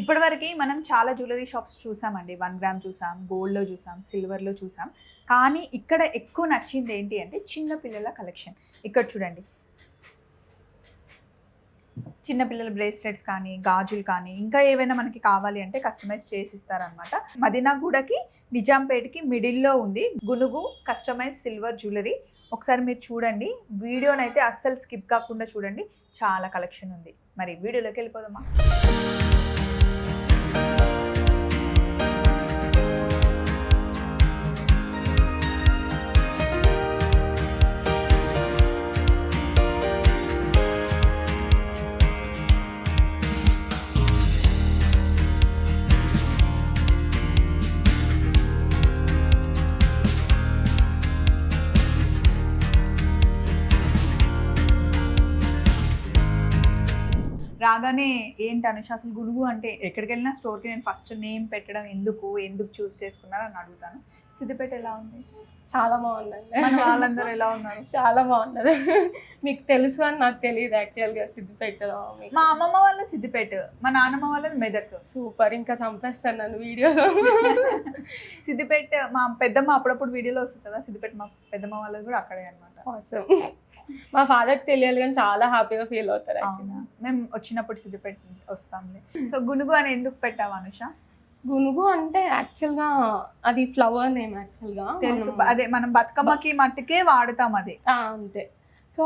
ఇప్పటివరకు మనం చాలా జ్యువెలరీ షాప్స్ చూసామండి. వన్ గ్రామ్ చూసాం గోల్డ్లో చూసాం సిల్వర్లో చూసాం. కానీ ఇక్కడ ఎక్కువ నచ్చింది ఏంటి అంటే చిన్న పిల్లల కలెక్షన్ ఇక్కడ చూడండి. చిన్న పిల్లల బ్రేస్లెట్స్ కానీ గాజులు కానీ ఇంకా ఏవైనా మనకి కావాలి అంటే కస్టమైజ్ చేసి ఇస్తారనమాట మదీనాగూడకి నిజాంపేటకి మిడిల్లో ఉంది. గునుగు కస్టమైజ్ సిల్వర్ జ్యువెలరీ ఒకసారి మీరు చూడండి. వీడియోనైతే అస్సలు స్కిప్ కాకుండా చూడండి. చాలా కలెక్షన్ ఉంది. మరి వీడియోలోకి వెళ్ళిపోదామా? రాగానే ఏంటి అనుష అసలు గురువు అంటే ఎక్కడికి వెళ్ళినా స్టోర్కి నేను ఫస్ట్ నేమ్ పెట్టడం ఎందుకు ఎందుకు చూస్ చేసుకున్నారు అని అడుగుతాను. సిద్దిపేట ఎలా ఉంది? చాలా బాగుందండి. మన వాళ్ళందరూ ఎలా ఉన్నారు? చాలా బాగున్నది మీకు తెలుసు అని నాకు తెలియదు యాక్చువల్గా సిద్దిపేటలో మా అమ్మమ్మ వాళ్ళ సిద్దిపేట మా నాన్నమ్మ వాళ్ళది మెదక్. సూపర్ ఇంకా చంపేస్తాను నన్ను వీడియోలో. సిద్దిపేట మా పెద్దమ్మ అప్పుడప్పుడు వీడియోలో వస్తుంది కదా సిద్దిపేట మా పెద్దమ్మ వాళ్ళది కూడా అక్కడే అనమాట అవసరం మా ఫాదర్కి తెలియాలి కానీ చాలా హ్యాపీగా ఫీల్ అవుతారు అవునా? మేము వచ్చినప్పుడు సిద్దిపేట వస్తాంలే. సో గునుగు అని ఎందుకు పెట్టావు అనుష? గునుగు అంటే యాక్చువల్గా అది ఫ్లవర్ నేమ్ యాక్చువల్గా తెలుసు. అదే మనం బతుకమ్మకి మట్టుకే వాడతాం అది. అంతే. సో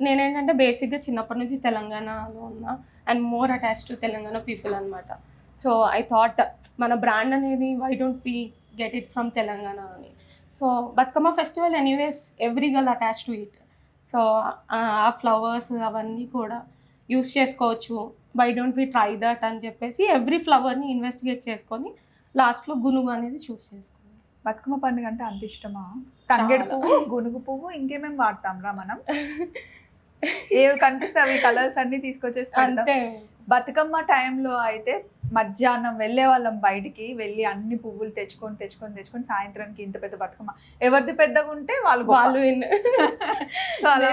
నేనేంటంటే బేసిక్గా చిన్నప్పటి నుంచి తెలంగాణలో ఉన్నా and more attach to Telangana people అనమాట సో ఐ థాట్ మన బ్రాండ్ అనేది why don't we get it from Telangana అని. So Bathukamma festival anyways every girl attach to it so uh flowers అవన్నీ కూడా యూస్ చేసుకోవచ్చు. Why don't we try that అని చెప్పేసి every ఫ్లవర్ని investigate చేసుకొని లాస్ట్లో గునుగు అనేది చూస్ చేసుకున్నాను బతుకమ్మ పండుగ అంటే అంత ఇష్టమా? తంగేడు. పువ్వు గునుగు పువ్వు ఇంకేమేమి వాడతాం రా మనం? ఏవి కనిపిస్తే అవి కలర్స్ అన్ని తీసుకొచ్చేసి అంతే. బతుకమ్మ టైంలో అయితే మధ్యాహ్నం వెళ్ళే వాళ్ళం బయటికి వెళ్ళి అన్ని పువ్వులు తెచ్చుకొని తెచ్చుకొని తెచ్చుకొని సాయంత్రానికి ఇంత పెద్ద బతుకమ్మ ఎవరిది పెద్దగా ఉంటే వాళ్ళు. వాళ్ళు. సో అలా.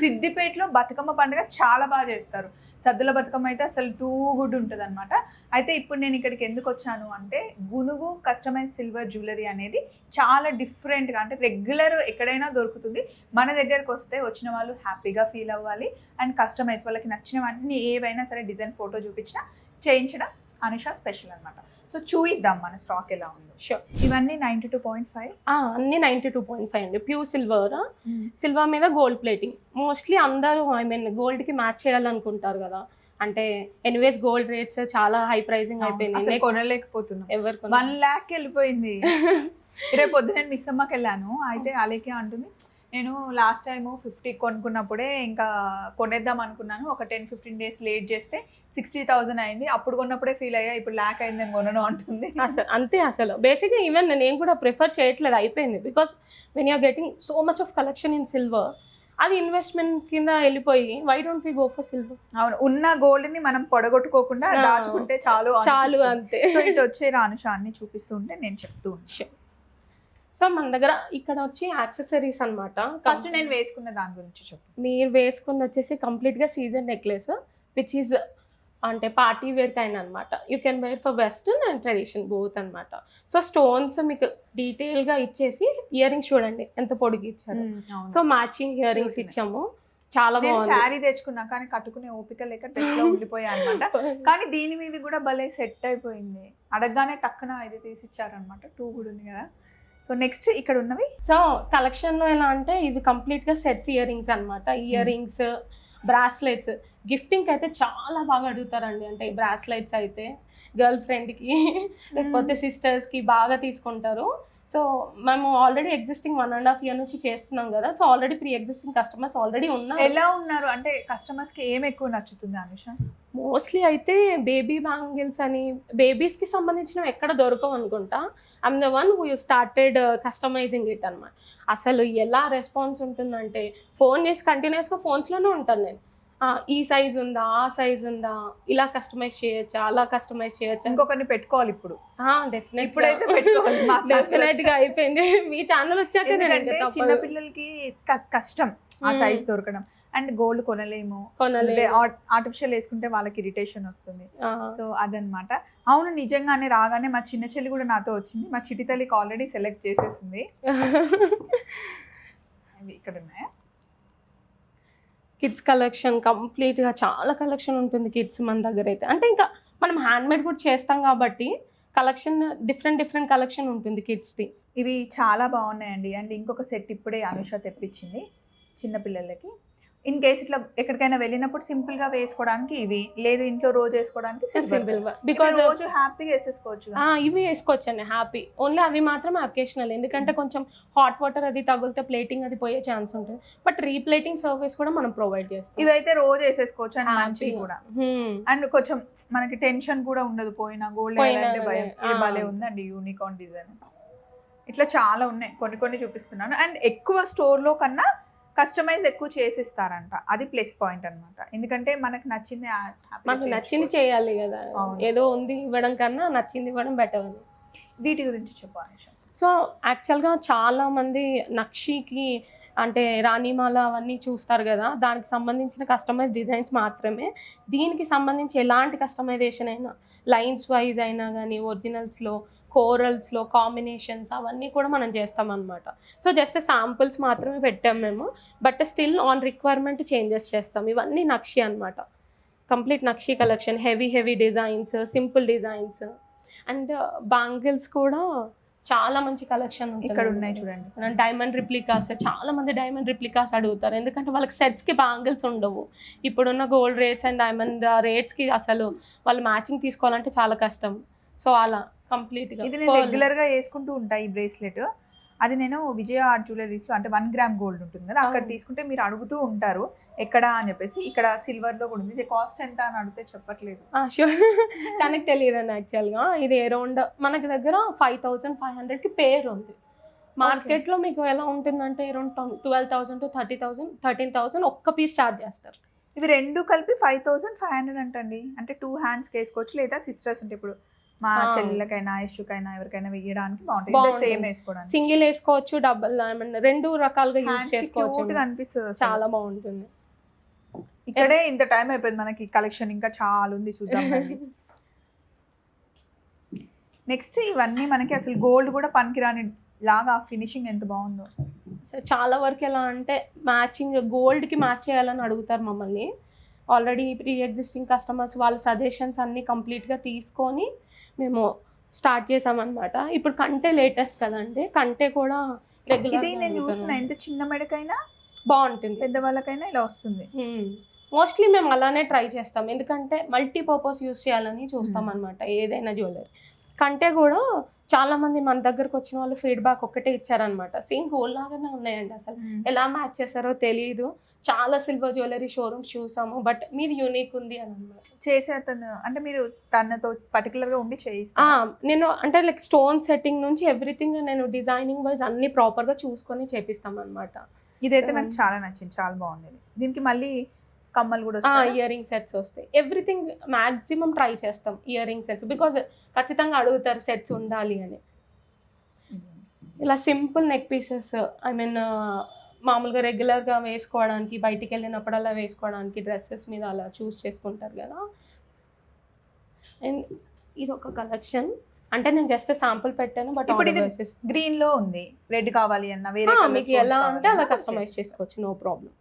సిద్దిపేటలో బతుకమ్మ పండుగ చాలా బాగా చేస్తారు సద్దుల బతుకమ్మ అయితే అసలు టూ గుడ్ ఉంటుంది అనమాట అయితే ఇప్పుడు నేను ఇక్కడికి ఎందుకు వచ్చాను అంటే గునుగు కస్టమైజ్ సిల్వర్ జ్యువెలరీ అనేది చాలా డిఫరెంట్గా అంటే రెగ్యులర్ ఎక్కడైనా దొరుకుతుంది మన దగ్గరకు వస్తే వచ్చిన వాళ్ళు హ్యాపీగా ఫీల్ అవ్వాలి అండ్ కస్టమైజ్ వాళ్ళకి నచ్చినవన్నీ ఏవైనా సరే డిజైన్ ఫోటో చూపించినా చేయించడం అనుష స్పెషల్ అనమాట సో చూయిద్దాం మన స్టాక్ ఎలా ఉందో. Sure. ఇవన్నీ ninety two point five uh, అన్ని నైంటీ టూ పాయింట్ ఫైవ్ అండి. ప్యూర్ సిల్వర్ సిల్వర్ మీద గోల్డ్ ప్లేటింగ్ మోస్ట్లీ అందరూ ఐ మీన్ గోల్డ్కి మ్యాచ్ చేయాలనుకుంటారు కదా. అంటే ఎనీవేస్ గోల్డ్ రేట్స్ చాలా హై ప్రైసింగ్ అయిపోయింది కొనలేకపోతున్నాం. ఎవరు వన్ ల్యాక్ వెళ్ళిపోయింది. రేపు పొద్దున నేను మిస్ అమ్మకి వెళ్ళాను. అయితే అలేకే అంటుంది నేను లాస్ట్ టైం ఫిఫ్టీ కొనుక్కున్నప్పుడే ఇంకా కొనేద్దాం అనుకున్నాను. ఒక టెన్ ఫిఫ్టీన్ డేస్ లేట్ చేస్తే సిక్స్టీ థౌసండ్ అయింది. అప్పుడు కొన్నప్పుడే ఫీల్ అయ్యా ఇప్పుడు ల్యాక్ అయింది నేను కొనను అంటుంది. అసలు అంతే అసలు. బేసిక్గా ఈవెన్ నేను కూడా ప్రిఫర్ చేయట్లేదు అయిపోయింది. Because when you're getting so much of collection in silver అది ఇన్వెస్ట్మెంట్ కింద వెళ్ళిపోయి why don't we go for silver అవును ఉన్న గోల్డ్ని మనం పొడగొట్టుకోకుండా దాచుకుంటే చాలు చాలు. అంతే. సో ఇటు వచ్చే రానుష అన్ని చూపిస్తూ ఉంటే నేను చెప్తూ సో మన దగ్గర ఇక్కడ వచ్చి యాక్సెసరీస్ అన్నమాట. ఫస్ట్ నేను వేసుకున్న దాని గురించి చెప్పు. మీరు వేసుకుంది వచ్చేసి కంప్లీట్గా సీజన్ నెక్లెస్ విచ్ ఈజ్ అంటే పార్టీ వేర్ కైండ్ అనమాట you can wear for western and tradition both అనమాట సో స్టోన్స్ మీకు డీటెయిల్గా ఇచ్చేసి ఇయర్ రింగ్స్ చూడండి ఎంత పొడిగి ఇచ్చారు. So matching ear rings. ఇచ్చాము. చాలా బాగుంది. శారీ తెచ్చుకున్నా కానీ కట్టుకునే ఓపిక లేక డ్రెస్లో ఉండిపోయా అనమాట కానీ దీని మీద కూడా భలే సెట్ అయిపోయింది. అడగగానే టక్కున ఇది తీసి ఇచ్చారనమాట టూ కూడా ఉంది కదా. సో నెక్స్ట్ ఇక్కడ ఉన్నవి? సో కలెక్షన్లో ఎలా అంటే ఇవి కంప్లీట్గా సెట్స్ ఇయర్ రింగ్స్ అనమాట ఇయర్ రింగ్స్ బ్రాస్లెట్స్. గిఫ్టింగ్ అయితే చాలా బాగా అడుగుతారండి. అంటే ఈ బ్రాస్లెట్స్ అయితే గర్ల్ ఫ్రెండ్కి లేకపోతే సిస్టర్స్కి బాగా తీసుకుంటారు. సో మేము already existing one and half year నుంచి చేస్తున్నాం కదా so already pre existing customers already ఉన్నారు. ఎలా ఉన్నారు? అంటే కస్టమర్స్కి ఏం ఎక్కువ నచ్చుతుంది అనుష? మోస్ట్లీ అయితే బేబీ బ్యాంగిల్స్ అని బేబీస్కి సంబంధించినవి ఎక్కడ దొరకవు అనుకుంటా. I'm the one who you started customising it అనమాట అసలు ఎలా రెస్పాన్స్ ఉంటుందంటే ఫోన్ చేసి కంటిన్యూస్గా ఫోన్స్లోనే ఉంటాను నేను. ఈ సైజ్ ఉందా ఆ సైజ్ ఉందా ఇలా కస్టమైజ్ చేయొచ్చా అలా కస్టమైజ్ చేయొచ్చా? ఇంకొకరిని పెట్టుకోవాలి ఇప్పుడు. డెఫినెట్ ఇప్పుడైతే పెట్టుకోవాలి. డెఫినెట్గా అయిపోయింది. మీ ఛానల్ వచ్చాక చిన్న. పిల్లలకి కష్టం ఆ. సైజ్ దొరకడం. అండ్ గోల్డ్ కొనలేము. కొనలే ఆర్టిఫిషియల్ వేసుకుంటే వాళ్ళకి ఇరిటేషన్ వస్తుంది. సో అదనమాట. అవును నిజంగానే రాగానే మా చిన్న చెల్లి కూడా నాతో వచ్చింది. మా చిటి తల్లికి ఆల్రెడీ సెలెక్ట్ చేసేసింది. ఇక్కడ ఉన్నాయా కిడ్స్ కలెక్షన్ కంప్లీట్గా చాలా కలెక్షన్ ఉంటుంది కిడ్స్ మన దగ్గర అయితే. అంటే ఇంకా మనం హ్యాండ్ మేడ్ కూడా చేస్తాం కాబట్టి కలెక్షన్ డిఫరెంట్ డిఫరెంట్ కలెక్షన్ ఉంటుంది కిడ్స్ది. ఇవి చాలా బాగున్నాయండి. అండ్ ఇంకొక సెట్ ఇప్పుడే అనుష తెప్పించింది చిన్నపిల్లలకి ఇన్ కేస్ ఇట్లా ఎక్కడికైనా వెళ్ళినప్పుడు సింపుల్గా వేసుకోవడానికి ఇవి లేదు ఇంట్లో రోజు వేసుకోవడానికి సింపుల్ బికాజ్ రోజు హ్యాపీగా వేసేసుకోవచ్చు కదా. ఇవి వేసుకోవచ్చండి హ్యాపీ ఓన్లీ అవి మాత్రం అకేషనల్ ఎందుకంటే కొంచెం హాట్ వాటర్ అది తగిలితే ప్లేటింగ్ అది పోయే ఛాన్స్ ఉంటుంది. బట్ రీప్లేటింగ్ సర్వీస్ కూడా మనం ప్రొవైడ్ చేస్తాం. ఇవైతే రోజు వేసేసుకోవచ్చు అండ్ Happy. కూడా. Hmm. అండ్ కొంచెం మనకి టెన్షన్ కూడా ఉండదు పోయినా గోల్డ్ అంటే భయం. ఇది. భలే ఉందండి యూనికార్న్ డిజైన్ ఇట్లా చాలా ఉన్నాయి కొన్ని కొన్ని చూపిస్తున్నాను. అండ్ ఎక్కువ store లో కన్నా కస్టమైజ్ ఎక్కువ చేసిస్తారంట. అది ప్లస్ పాయింట్ అన్నమాట. ఎందుకంటే మనకు నచ్చింది మనకు నచ్చింది. చేయాలి కదా. ఏదో ఉంది ఇవ్వడం కన్నా నచ్చింది ఇవ్వడం బెటర్ వీటి గురించి చెప్పాలి సో యాక్చువల్గా చాలా మంది నక్షికి అంటే రాణిమాల అవన్నీ చూస్తారు కదా. దానికి సంబంధించిన కస్టమైజ్ డిజైన్స్ మాత్రమే. దీనికి సంబంధించి ఎలాంటి కస్టమైజేషన్ అయినా లైన్స్ వైజ్ అయినా కానీ ఒరిజినల్స్లో కోరల్స్లో కాంబినేషన్స్ అవన్నీ కూడా మనం చేస్తామన్నమాట. సో జస్ట్ శాంపుల్స్ మాత్రమే పెట్టాం మేము. But still on requirement changes చేస్తాం. ఇవన్నీ నక్షి అన్నమాట. Complete nakshi collection heavy heavy designs simple designs and bangles కూడా చాలా మంచి కలెక్షన్ ఇక్కడ ఉన్నాయి చూడండి. డైమండ్ రిప్లికాస్ చాలా మంది డైమండ్ రిప్లికాస్ అడుగుతారు. ఎందుకంటే వాళ్ళకి సెట్స్కి బ్యాంగిల్స్ ఉండవు. ఇప్పుడున్న గోల్డ్ రేట్స్ అండ్ డైమండ్ రేట్స్కి అసలు వాళ్ళు మ్యాచింగ్ తీసుకోవాలంటే చాలా కష్టం. సో అలా. కంప్లీట్గా ఇది నేను రెగ్యులర్గా వేసుకుంటూ ఉంటా ఈ బ్రేస్లెట్. అది నేను విజయ ఆర్ట్ జ్యువెలరీస్లో అంటే వన్ గ్రామ్ గోల్డ్ ఉంటుంది కదా అక్కడ. తీసుకుంటే మీరు అడుగుతూ ఉంటారు ఎక్కడ? అని చెప్పేసి ఇక్కడ సిల్వర్లో కూడా ఉంది. ఇది కాస్ట్ ఎంత అని అడిగితే చెప్పట్లేదు. షూర్ కనెక్ట్ తెలియదండి యాక్చువల్గా. ఇది అరౌండ్ మనకి దగ్గర ఫైవ్ థౌజండ్ ఫైవ్ హండ్రెడ్కి పేరు ఉంది. మార్కెట్లో మీకు ఎలా ఉంటుందంటే around twelve thousand to thirty thousand thirteen thousand ఒక్క పీస్ చార్జ్ చేస్తారు. ఇవి రెండు కలిపి ఫైవ్ థౌసండ్ ఫైవ్ హండ్రెడ్ అంటండి. అంటే టూ హ్యాండ్స్ వేసుకోవచ్చు లేదా సిస్టర్స్ ఉంటే ఇప్పుడు మా. చెల్లెలకైనా యశుకైనా ఎవరికైనా వేయడానికి బాగుంటుంది. సేమ్ వేసుకోవడానికి. సింగిల్ వేసుకోవచ్చు డబల్ రెండు రకాలుగా యూజ్ చేసుకోవచ్చు అనిపిస్తుంది. చాలా బాగుంటుంది. ఇక్కడే ఇంత టైం అయిపోయింది మనకి కలెక్షన్ ఇంకా చాలా ఉంది చూద్దాం నెక్స్ట్ ఇవన్నీ మనకి అసలు గోల్డ్ కూడా పనికిరాని లాగా ఫినిషింగ్ ఎంత బాగుందో. సో చాలా వరకు ఎలా అంటే మ్యాచింగ్ గోల్డ్కి మ్యాచ్ చేయాలని అడుగుతారు మమ్మల్ని. ఆల్రెడీ ప్రీ ఎగ్జిస్టింగ్ కస్టమర్స్ వాళ్ళ సజెషన్స్ అన్నీ కంప్లీట్గా తీసుకొని మేము స్టార్ట్ చేసామన్నమాట. ఇప్పుడు కంటే లేటెస్ట్ కదండి. కంటే కూడా ఇది నేను రెగ్యులర్ ఎంత చిన్న మెడకైనా బాగుంటుంది. పెద్దవాళ్ళకైనా ఇలా వస్తుంది. మోస్ట్లీ మేము అలానే ట్రై చేస్తాం. ఎందుకంటే మల్టీపర్పస్ యూస్ చేయాలని చూస్తాం అనమాట ఏదైనా జ్యువెలరీ కంటే కూడా చాలా మంది మన దగ్గరకు వచ్చిన వాళ్ళు ఫీడ్బ్యాక్ ఒక్కటే ఇచ్చారనమాట. సేమ్ గోల్డ్ లాగానే ఉన్నాయండి అసలు. ఎలా మ్యాచ్ చేస్తారో తెలియదు చాలా సిల్వర్ జ్యువెలరీ షోరూమ్స్ చూసాము. బట్ మీరు యూనిక్ ఉంది అని అన్నారు చేసే అతను అంటే మీరు తనతో పర్టికులర్గా ఉండి ఆ, చేయిస్తారు నేను అంటే లైక్ స్టోన్ సెట్టింగ్ నుంచి ఎవ్రీథింగ్ నేను డిజైనింగ్ వైజ్ అన్ని ప్రాపర్గా చూసుకొని చేపిస్తాం అనమాట ఇదైతే నాకు చాలా నచ్చింది. చాలా బాగుంది. దీనికి మళ్ళీ కమ్మలు కూడా? ఇయర్ రింగ్ సెట్స్ వస్తాయి. ఎవ్రీథింగ్ మాక్సిమం ట్రై చేస్తాం ఇయర్ రింగ్ సెట్స్ బికాజ్ ఖచ్చితంగా అడుగుతారు సెట్స్ ఉండాలి అని. ఇలా simple neck pieces I mean మామూలుగా రెగ్యులర్గా వేసుకోవడానికి బయటికి వెళ్ళినప్పుడల్లా వేసుకోవడానికి డ్రెస్సెస్ మీద అలా చూస్ చేసుకుంటారు కదా. అండ్ ఇది ఒక కలెక్షన్ అంటే నేను జస్ట్ శాంపుల్ పెట్టాను బట్ గ్రీన్లో ఉంది. రెడ్ కావాలి అన్న వేరే మీకు ఎలా అంటే అలా కస్టమైజ్. చేసుకోవచ్చు నో ప్రాబ్లం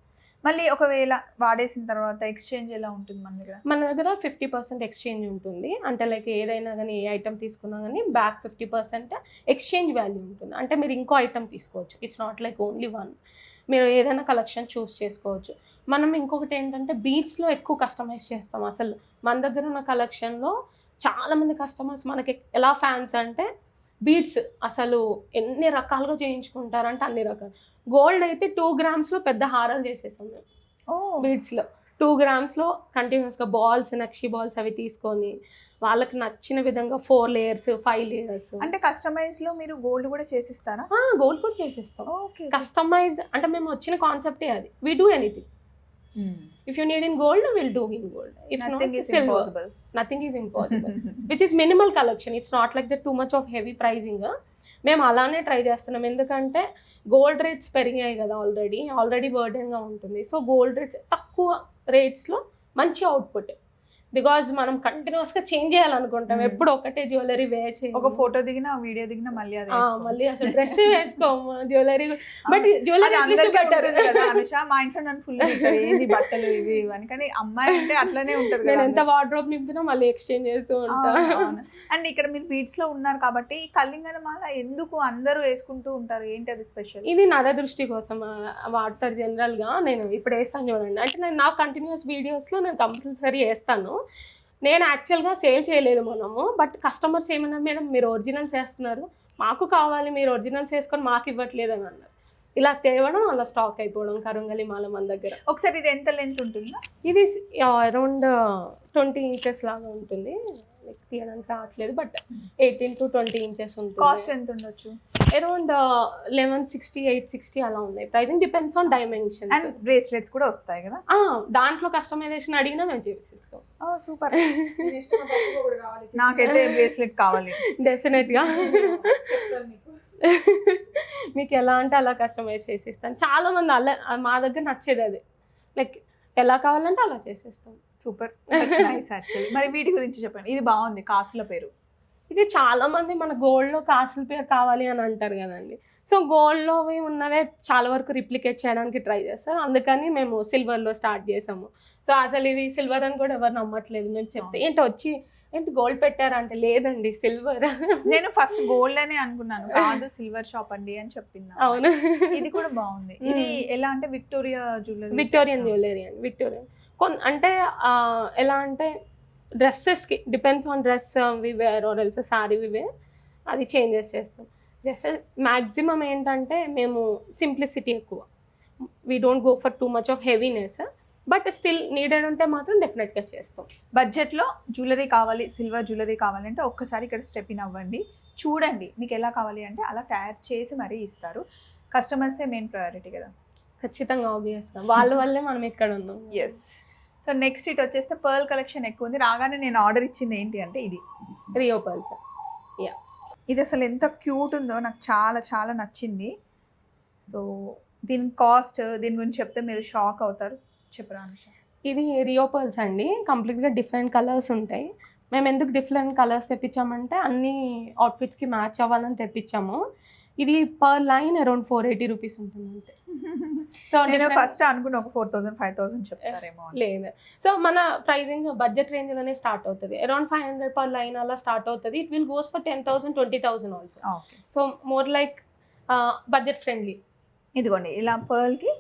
మళ్ళీ ఒకవేళ వాడేసిన తర్వాత ఎక్స్చేంజ్ ఎలా ఉంటుంది మన దగ్గర? మన దగ్గర ఫిఫ్టీ పర్సెంట్ ఎక్స్చేంజ్ ఉంటుంది. అంటే లైక్ ఏదైనా కానీ ఏ ఐటమ్ తీసుకున్నా కానీ back fifty percent exchange value ఉంటుంది. అంటే మీరు ఇంకో ఐటమ్ తీసుకోవచ్చు. It's not like only one మీరు ఏదైనా కలెక్షన్ చూస్ చేసుకోవచ్చు. మనం ఇంకొకటి ఏంటంటే బీచ్లో ఎక్కువ కస్టమైజ్ చేస్తాం అసలు. మన దగ్గర ఉన్న కలెక్షన్లో చాలామంది కస్టమర్స్ మనకి ఎలా ఫ్యాన్స్ అంటే బీట్స్ అసలు ఎన్ని రకాలుగా చేయించుకుంటారంటే అన్ని రకాలు. గోల్డ్ అయితే టూ గ్రామ్స్లో పెద్ద హారాలు చేసేసాం మేము. బీడ్స్లో టూ గ్రామ్స్లో కంటిన్యూస్గా బాల్స్ నక్షి బాల్స్ అవి తీసుకొని వాళ్ళకి నచ్చిన విధంగా ఫోర్ లేయర్స్ ఫైవ్ లేయర్స్. అంటే కస్టమైజ్లో మీరు గోల్డ్ కూడా చేసిస్తారా? గోల్డ్ కూడా చేసేస్తాం. ఓకే కస్టమైజ్ అంటే మేము వచ్చిన కాన్సెప్టే అది. We do anything if you need in gold will do in gold if nothing is impossible which is minimal collection it's not like the too much of heavy pricing మేము అలానే try చేస్తున్నాం. ఎందుకంటే gold rates పెరిగాయి కదా already. Already బర్డెన్గా ఉంటుంది. So gold rates తక్కువ రేట్స్లో మంచి అవుట్పుట్. బికాజ్ మనం కంటిన్యూస్గా చేంజ్ చేయాలనుకుంటాం. Hmm. ఎప్పుడు ఒకటే జ్యువెలరీ వేర్ చేయాలి. ఒక ఫోటో దిగినా వీడియో దిగినా మళ్ళీ అది. మళ్ళీ అసలు డ్రెస్ వేసుకోము జ్యువెలరీ బట్ జ్యువెలరీ అనుష. మా ఇంట్లో నన్ను ఫుల్ ఏంది బట్టలు ఇవి ఇవని కానీ అమ్మాయి అంటే అట్లనే ఉంటది నేను ఎంత వార్డ్రోబ్ నింపినా మళ్ళీ ఎక్స్చేంజ్ చేస్తూ ఉంటా. అండ్ ఇక్కడ మీరు బీట్స్లో ఉన్నారు కాబట్టి ఈ కళ్ళింగన మాల ఎందుకు అందరూ వేసుకుంటూ ఉంటారు? ఏంటి అది స్పెషల్ ఇది నర దృష్టి కోసం వాడతారు జనరల్గా నేను ఇప్పుడు వేస్తాను చూడండి. అంటే నేను నా కంటిన్యూస్ వీడియోస్లో నేను కంపల్సరీ వేస్తాను. నేను యాక్చువల్గా సేల్ చేయలేదు మనము బట్ కస్టమర్స్ ఏమన్నా మేడం మీరు ఒరిజినల్స్ వేస్తున్నారు మాకు కావాలి మీరు ఒరిజినల్స్ వేసుకొని మాకు ఇవ్వట్లేదు అని అన్నారు. ఇలా తేవడం అలా స్టాక్ అయిపోవడం కరుంగలి మాల మన దగ్గర. ఒకసారి ఇది ఎంత లెంత్ ఉంటుందా? ఇది అరౌండ్ ట్వంటీ ఇంచెస్ లాగా ఉంటుంది. తీయడానికి రావట్లేదు but eighteen to twenty inches ఉంటుంది. కాస్ట్ ఎంత ఉండొచ్చు? Around eleven sixty eight sixty అలా ఉన్నాయి. Pricing depends on dimensions and bracelets కూడా వస్తాయి కదా? దాంట్లో కస్టమైజేషన్ అడిగినా మేము చేసిస్తాం. సూపర్. నాకైతే బ్రేస్లెట్ కావాలి. డెఫినెట్గా మీకు ఎలా అంటే అలా కస్టమైజ్ చేసిస్తాను. చాలా మంది అలా మా దగ్గర నచ్చేది అది. లైక్ ఎలా కావాలంటే అలా చేసేస్తాం. సూపర్ మరి వీటి గురించి చెప్పండి. ఇది బాగుంది కాసుల పేరు. ఇది చాలా మంది మన గోల్డ్లో కాసుల పేరు కావాలి అని అంటారు కదండి. సో గోల్డ్లో ఉన్నవే చాలా వరకు రిప్లికేట్ చేయడానికి ట్రై చేస్తారు అందుకని మేము సిల్వర్లో స్టార్ట్ చేసాము. సో అసలు ఇది సిల్వర్ అని కూడా ఎవరు నమ్మట్లేదు. మేము చెప్తే ఏంటి వచ్చి ఏంటి గోల్డ్ పెట్టారంటే లేదండి సిల్వర్. నేను ఫస్ట్ గోల్డ్ అనే అనుకున్నాను. కాదు సిల్వర్ షాప్ అండి అని చెప్పింది అవును. ఇది కూడా బాగుంది. ఇది ఎలా అంటే విక్టోరియా జ్యువెలరీ విక్టోరియన్ జ్యువెలరీ అండి విక్టోరియన్. కొన్ అంటే ఎలా అంటే డ్రెస్సెస్కి depends on dress we wear or else sari we wear అది చేంజెస్ చేస్తాం. డ్రెస్సెస్ మ్యాక్సిమం ఏంటంటే మేము సింప్లిసిటీ ఎక్కువ. We don't go for too much of heaviness but still needed ఉంటే మాత్రం డెఫినెట్గా చేస్తాం. బడ్జెట్లో జ్యువెలరీ కావాలి సిల్వర్ జ్యువెలరీ కావాలంటే ఒక్కసారి ఇక్కడ స్టెప్ ఇన్ అవ్వండి. చూడండి మీకు ఎలా కావాలి అంటే అలా తయారు చేసి మరీ ఇస్తారు. కస్టమర్సే మెయిన్ ప్రయారిటీ కదా. ఖచ్చితంగా ఆబ్వియస్గా వాళ్ళ వల్లే మనం ఇక్కడ ఉన్నాం. ఎస్ సో నెక్స్ట్ ఇటు వచ్చేస్తే పర్ల్ కలెక్షన్ ఎక్కువ ఉంది. రాగానే నేను ఆర్డర్ ఇచ్చింది ఏంటి అంటే ఇది. రియో పల్స్ యా ఇది అసలు ఎంత క్యూట్ ఉందో నాకు చాలా చాలా నచ్చింది. సో దీని కాస్ట్ దీని గురించి చెప్తే మీరు షాక్ అవుతారు. చెప్పరా అనుష ఇది రియో పర్ల్స్ అండి. కంప్లీట్గా డిఫరెంట్ కలర్స్ ఉంటాయి. మేము ఎందుకు డిఫరెంట్ కలర్స్ తెప్పించామంటే అన్ని అవుట్ఫిట్స్కి మ్యాచ్ అవ్వాలని తెప్పించాము. ఇది per line around four eighty rupees ఉంటుంది అంతే సో నేను ఫస్ట్ అనుకున్న ఒక ఫోర్ థౌసండ్ ఫైవ్ థౌసండ్ చెప్తారేమో. లేదు. సో మన ప్రైజింగ్ బడ్జెట్ రేంజ్లోనే స్టార్ట్ అవుతుంది. Around five hundred per line అలా స్టార్ట్ అవుతుంది. It will goes for ten thousand twenty thousand also so more like budget friendly ఇదిగోండి ఇలా పర్ల్కి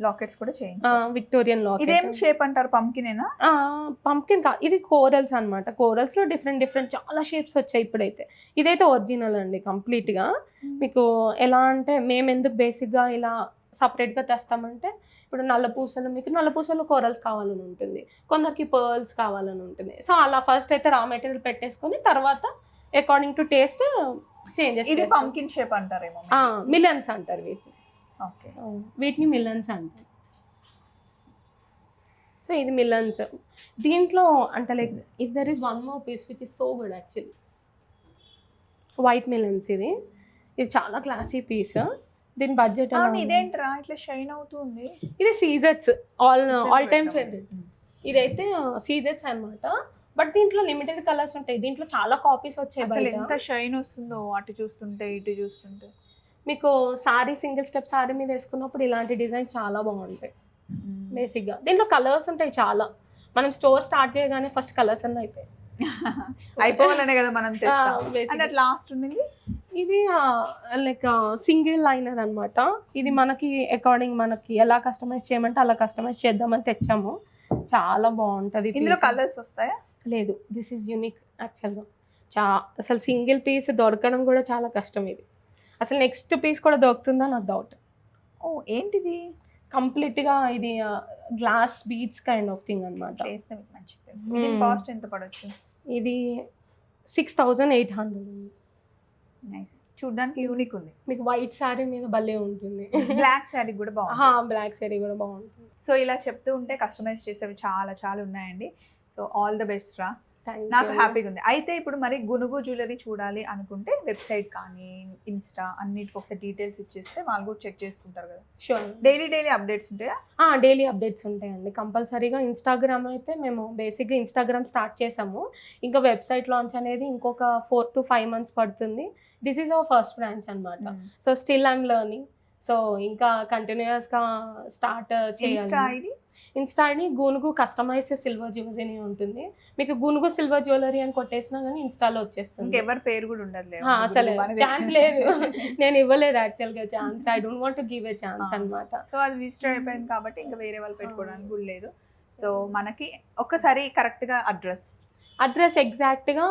లాకెట్స్ కూడా చేయండి విక్టోరియన్లో ఇదేం షేప్ అంటారు? పంకినేనా? పంకిన్ కా ఇది కోరల్స్ అనమాట కోరల్స్లో డిఫరెంట్ డిఫరెంట్ చాలా షేప్స్ వచ్చాయి ఇప్పుడైతే. ఇదైతే ఒరిజినల్ అండి కంప్లీట్గా. మీకు ఎలా అంటే మేము ఎందుకు బేసిక్గా ఇలా సపరేట్గా తెస్తామంటే ఇప్పుడు నల్ల పూసలు మీకు నల్ల పూసలు కోరల్స్ కావాలని ఉంటుంది. కొందరికి పర్ల్స్ కావాలని ఉంటుంది. సో అలా ఫస్ట్ అయితే రా మెటీరియల్ పెట్టేసుకొని తర్వాత అకార్డింగ్ టు టేస్ట్ చేంజెస్ ఇది పంకిన్ షేప్ అంటారేమో మిలన్స్ అంటారు వీటిని. ఓకే. వీటిని మిలన్స్ అంటారు. సో ఇది మిలన్స్ దీంట్లో అంటే like if there is one more piece which is so good actually white melons ఇది. ఇది చాలా క్లాసీ పీస్ దీని బడ్జెట్ ఇదేంట్రా? ఇట్లా షైన్ అవుతుంది ఇది CZ sets all all time favourite ఇదైతే సీజెట్స్ అన్నమాట. బట్ దీంట్లో లిమిటెడ్ కలర్స్ ఉంటాయి. దీంట్లో చాలా కాపీస్ వచ్చాయి ఎంత షైన్ వస్తుందో అటు చూస్తుంటే ఇటు చూస్తుంటే. మీకు సారీ సింగిల్ స్టెప్ సారీ మీద వేసుకున్నప్పుడు ఇలాంటి డిజైన్ చాలా బాగుంటాయి. బేసిక్గా దీంట్లో కలర్స్ ఉంటాయి చాలా. మనం స్టోర్ స్టార్ట్ చేయగానే ఫస్ట్ కలర్స్ అన్నీ అయిపోయాయి. అయిపోవాలనే కదా మనం లాస్ట్ ఉంది ఇది లైక్ సింగిల్ లైనర్ అన్నమాట. ఇది మనకి అకార్డింగ్ మనకి ఎలా కస్టమైజ్ చేయమంటే అలా కస్టమైజ్ చేద్దామని తెచ్చాము. చాలా బాగుంటుంది ఇందులో కలర్స్ వస్తాయా? లేదు. దిస్ ఈజ్ యూనిక్ యాక్చువల్గా చా అసలు సింగిల్ పీస్ దొరకడం కూడా చాలా కష్టం ఇది. అసలు నెక్స్ట్ పీస్ కూడా దొరుకుతుందా నాకు డౌట్ ఓ ఏంటిది? కంప్లీట్గా ఇది glass beads kind of thing అనమాట చేస్తే మీకు మంచిది తెలుసు. దీని కాస్ట్ ఎంత పడవచ్చు ఇది six thousand eight hundred nice చూడడానికి యూనిక్ ఉంది. మీకు వైట్ శారీ మీద భలే ఉంటుంది. బ్లాక్ శారీ కూడా బాగుంది బ్లాక్ శారీ కూడా బాగుంటుంది. సో ఇలా చెప్తూ ఉంటే కస్టమైజ్ చేసేవి చాలా చాలా ఉన్నాయండి. సో ఆల్ ద బెస్ట్ రా. నాకు. హ్యాపీగా ఉంది. అయితే ఇప్పుడు మరి గునుగు జ్యువెలరీ చూడాలి అనుకుంటే వెబ్సైట్ కానీ ఇన్స్టా అన్నిటికి ఒకసారి డీటెయిల్స్ ఇచ్చేస్తే వాళ్ళు కూడా చెక్ చేసుకుంటారు కదా. షూర్ డైలీ డైలీ అప్డేట్స్ ఉంటాయా? డైలీ అప్డేట్స్ ఉంటాయండి. కంపల్సరీగా ఇన్స్టాగ్రామ్ అయితే మేము బేసిక్గా ఇన్స్టాగ్రామ్ స్టార్ట్ చేసాము. ఇంకా వెబ్సైట్ లాంచ్ అనేది ఇంకొక ఫోర్ టు ఫైవ్ మంత్స్ పడుతుంది. This is our first branch అనమాట so still I'm learning so ఇంకా కంటిన్యూస్గా స్టార్ట్ చేయాలి. Insta ID Gunugu customise silver jewellery ఉంటుంది. మీకు గూనుగు సిల్వర్ జ్యువెలరీ అని కొట్టేసినా కానీ ఇన్స్టాలో వచ్చేస్తుంది. ఇంకెవరి పేరు కూడా ఉండదు అసలు ఛాన్స్ లేదు. నేను ఇవ్వలేదు యాక్చువల్గా chance I don't want give a chance. అనమాట సో అది రిజిస్టర్ అయిపోయింది కాబట్టి ఇంకా వేరే వాళ్ళు పెట్టుకోవడానికి కూడా లేదు. సో మనకి ఒక్కసారి కరెక్ట్గా అడ్రస్ అడ్రస్ ఎగ్జాక్ట్గా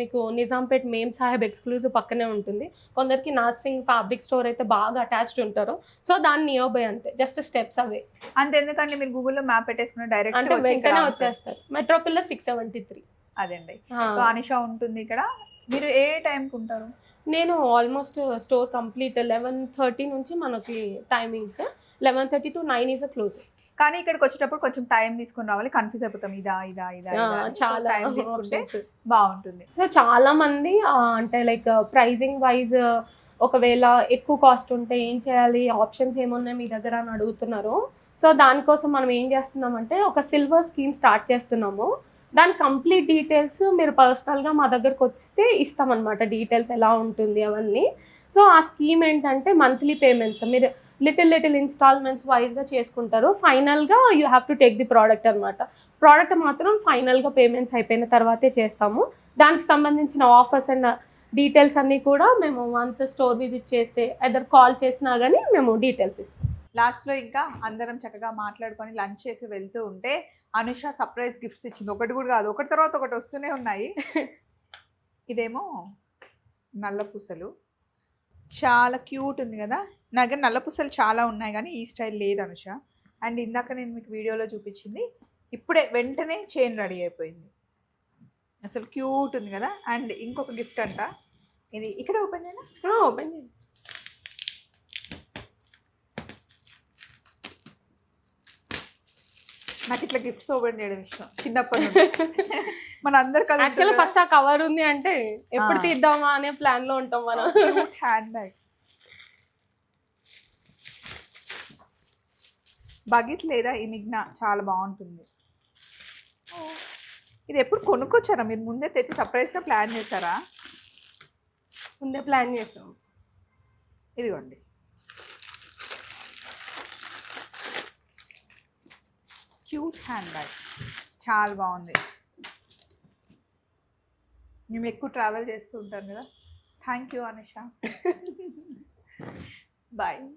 మీకు నిజాంపేట్ మేమ్ సాహెబ్ ఎక్స్క్లూజివ్ పక్కనే ఉంటుంది. కొందరికి నాజ్ సింగ్ ఫ్యాబ్రిక్ స్టోర్ అయితే బాగా అటాచ్డ్ ఉంటారు. సో దాని నియర్ బై అంతే. జస్ట్ స్టెప్స్ అవే. అంతెందుకంటే మీరు గూగుల్లో మ్యాప్ పెట్టేసుకున్న డైరెక్ట్ అంటే వెంటనే వచ్చేస్తారు. Metro pillar six seventy three. అదండి. సో అనిష ఉంటుంది ఇక్కడ. మీరు ఏ టైంకి ఉంటారు? నేను almost store complete eleven thirty నుంచి మనకి timings eleven thirty to nine is close కానీ ఇక్కడికి వచ్చేటప్పుడు కొంచెం టైం తీసుకొని రావాలి. కన్ఫ్యూజ్ అయిపోతాం. ఇదా ఇదా ఇదా చాలా తీసుకుంటే. బాగుంటుంది. సో చాలా మంది అంటే లైక్ ప్రైజింగ్ వైజ్ ఒకవేళ ఎక్కువ కాస్ట్ ఉంటే ఏం చేయాలి? ఆప్షన్స్ ఏమున్నాయి మీ దగ్గర అని అడుగుతున్నారు. సో దానికోసం మనం ఏం చేస్తున్నామంటే ఒక సిల్వర్ స్కీమ్ స్టార్ట్ చేస్తున్నాము. దాని కంప్లీట్ డీటెయిల్స్ మీరు పర్సనల్గా మా దగ్గరకు వస్తే ఇస్తామన్నమాట. డీటెయిల్స్ ఎలా ఉంటుంది అవన్నీ. సో ఆ స్కీమ్ ఏంటంటే మంత్లీ పేమెంట్స్ మీరు లిటిల్ లిటిల్ ఇన్స్టాల్మెంట్స్ వైజ్గా చేసుకుంటారు. ఫైనల్గా you have to take the product అనమాట ప్రోడక్ట్ మాత్రం ఫైనల్గా పేమెంట్స్ అయిపోయిన తర్వాతే చేస్తాము. దానికి సంబంధించిన ఆఫర్స్ అండ్ డీటెయిల్స్ అన్నీ కూడా మేము వన్స్ స్టోర్ విజిట్ చేస్తే ఎదర్ కాల్ చేసినా కానీ మేము డీటెయిల్స్ ఇస్తాం. లాస్ట్లో ఇంకా అందరం చక్కగా మాట్లాడుకొని లంచ్ చేసి వెళ్తూ ఉంటే అనుష సర్ప్రైజ్ గిఫ్ట్స్ ఇచ్చింది. ఒకటి కూడా కాదు ఒకటి తర్వాత ఒకటి వస్తూనే ఉన్నాయి. ఇదేమో నల్ల పూసలు. చాలా క్యూట్ ఉంది కదా? నా దగ్గర నల్ల పూసలు చాలా ఉన్నాయి కానీ ఈ స్టైల్ లేదు అనుష. అండ్ ఇందాక నేను మీకు వీడియోలో చూపించింది ఇప్పుడే వెంటనే చైన్ రెడీ అయిపోయింది. అసలు క్యూట్ ఉంది కదా? అండ్ ఇంకొక గిఫ్ట్ అంట. ఇది ఇక్కడ ఓపెన్ చేయనా ఓపెన్ చేయండి. నాకు ఇట్లా గిఫ్ట్స్ ఓపెన్ చేయడం ఇష్టం చిన్నప్పటి మన యాక్చువల్ ఫస్ట్ ఆ కవర్ ఉంది అంటే ఎప్పుడు. తీద్దామా అనే ప్లాన్లో ఉంటాం మనం. హ్యాండ్ బ్యాగ్ బగిట్ లేదా ఇనిగ్నా చాలా బాగుంటుంది. ఇది ఎప్పుడు కొనుక్కొచ్చారా? మీరు ముందే తెచ్చి సర్ప్రైజ్గా ప్లాన్ చేశారా? ముందే ప్లాన్ చేస్తాం ఇదిగోండి. Cute handbag. చాలా బాగుంది. మేము ఎక్కువ ట్రావెల్ చేస్తూ ఉంటాం కదా. Thank you Anisha. బాయ్.